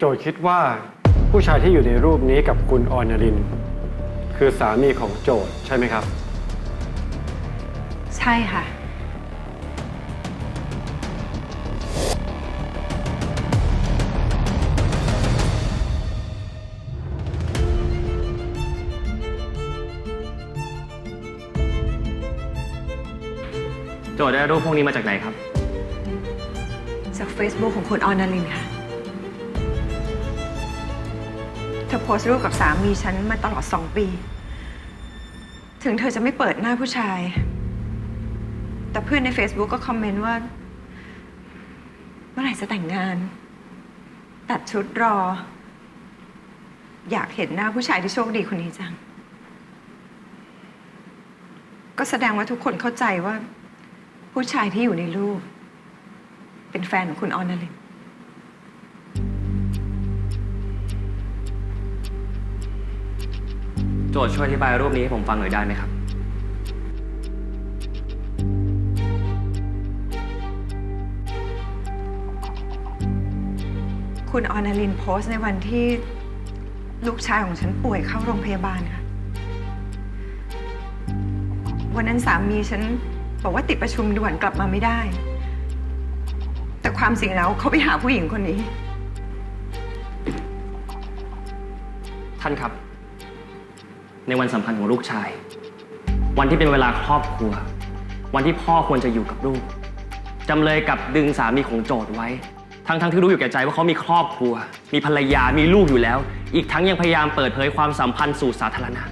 โจทย์คิดว่าผู้ชายที่อยู่ในรูปนี้กับคุณออนรินคือสามีของโจทย์ใช่ไหมครับ ใช่ค่ะ โจทย์ได้รูปพวกนี้มาจากไหนครับ จาก Facebook ของคุณออนาลินค่ะ เธอโพสต์รูปกับสามีฉันมาตลอดสองปี ถึงเธอจะไม่เปิดหน้าผู้ชาย แต่เพื่อนใน Facebook ก็คอมเมนต์ว่า เมื่อไหร่จะแต่งงาน ตัดชุดรอ อยากเห็นหน้าผู้ชายที่โชคดีคนนี้จัง ก็แสดงว่าทุกคนเข้าใจว่า ผู้ชายที่อยู่ในรูป เป็นแฟนของคุณออนาลิน โจทย์ช่วยอธิบายรูปนี้ให้ผมฟังหน่อยได้ไหมครับ คุณออนาลินโพสต์ในวันที่ลูกชายของฉันป่วยเข้าโรงพยาบาลค่ะ วันนั้นสามีฉันบอกว่าติดประชุมด่วนกลับมาไม่ได้ แต่ความจริงแล้วเขาไปหาผู้หญิงคนนี้ ท่านครับ ในวันสำคัญของลูกชาย วันที่เป็นเวลาครอบครัว วันที่พ่อควรจะอยู่กับลูกจำเลยกับดึงสามีของโจทย์ไว้ ทั้งทั้งที่รู้อยู่แก่ใจว่าเขามีครอบครัว มีภรรยามีลูกอยู่แล้ว อีกทั้งยังพยายามเปิดเผยความสัมพันธ์สู่สาธารณะ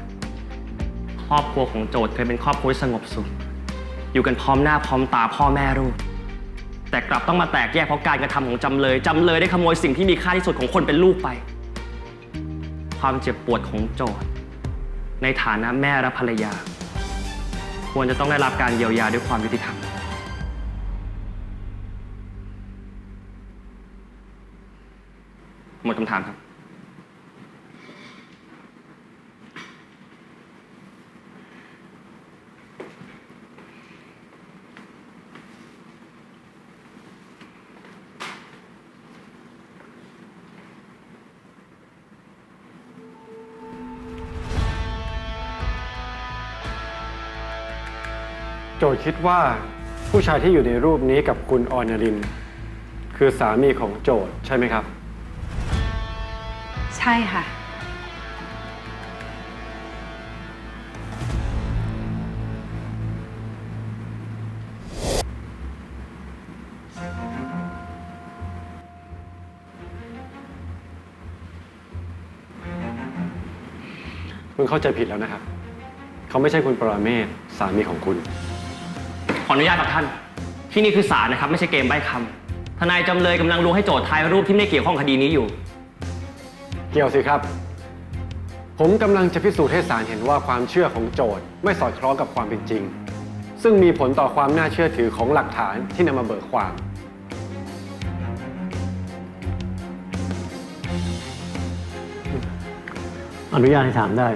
ครอบครัวของโจทย์เคยเป็นครอบครัวที่สงบสุข อยู่กันพร้อมหน้าพร้อมตาพ่อแม่ลูกแต่กลับต้องมาแตกแยกเพราะการกระทำของจำเลยจำเลยได้ขโมยสิ่งที่มีค่าที่สุดของคนเป็นลูกไป ความเจ็บปวดของโจทย์ ในฐานะแม่และภรรยา ควรจะต้องได้รับการเยียวยาด้วยความยุติธรรม หมดคำถามครับ โจทย์คิดว่าผู้ชายที่อยู่ในรูปนี้กับคุณออนริน คือสามีของโจทย์ใช่ไหมครับ ใช่ค่ะ คุณเข้าใจผิดแล้วนะครับ เขาไม่ใช่คุณปราเมศสามีของคุณ ขออนุญาตครับท่าน ที่นี่คือศาลนะครับ ไม่ใช่เกมใบ้คำทนายจำเลยกำลังลวงให้โจทย์ทายรูปที่ไม่ได้เกี่ยวข้องคดีนี้อยู่ เกี่ยวสิครับ ผมกำลังจะพิสูจน์ให้ศาลเห็นว่าความเชื่อของโจทย์ไม่สอดคล้องกับความเป็นจริง ซึ่งมีผลต่อความน่าเชื่อถือของหลักฐานที่นำมาเบิกความ อนุญาตให้ถามได้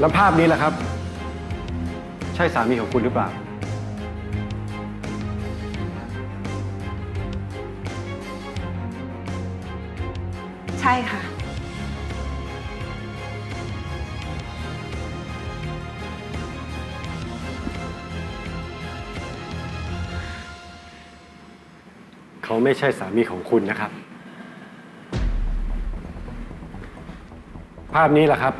แล้วภาพนี้ล่ะครับ ใช่สามีของคุณหรือเปล่า ใช่ค่ะ เขาไม่ใช่สามีของคุณนะครับ ภาพนี้ล่ะครับ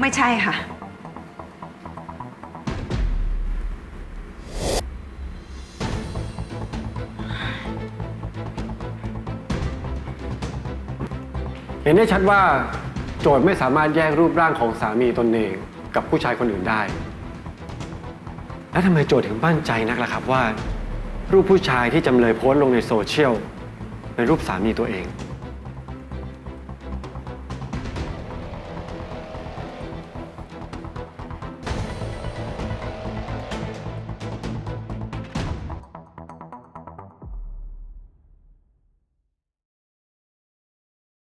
ไม่ใช่ค่ะ เห็นได้ชัดว่าโจทย์ไม่สามารถแยกรูปร่างของสามีตนเองกับผู้ชายคนอื่นได้ แล้วทำไมโจทย์ถึงมั่นใจนักล่ะครับว่า รูปผู้ชายที่จำเลยโพสต์ลงในโซเชียลเป็นรูปสามีตัวเอง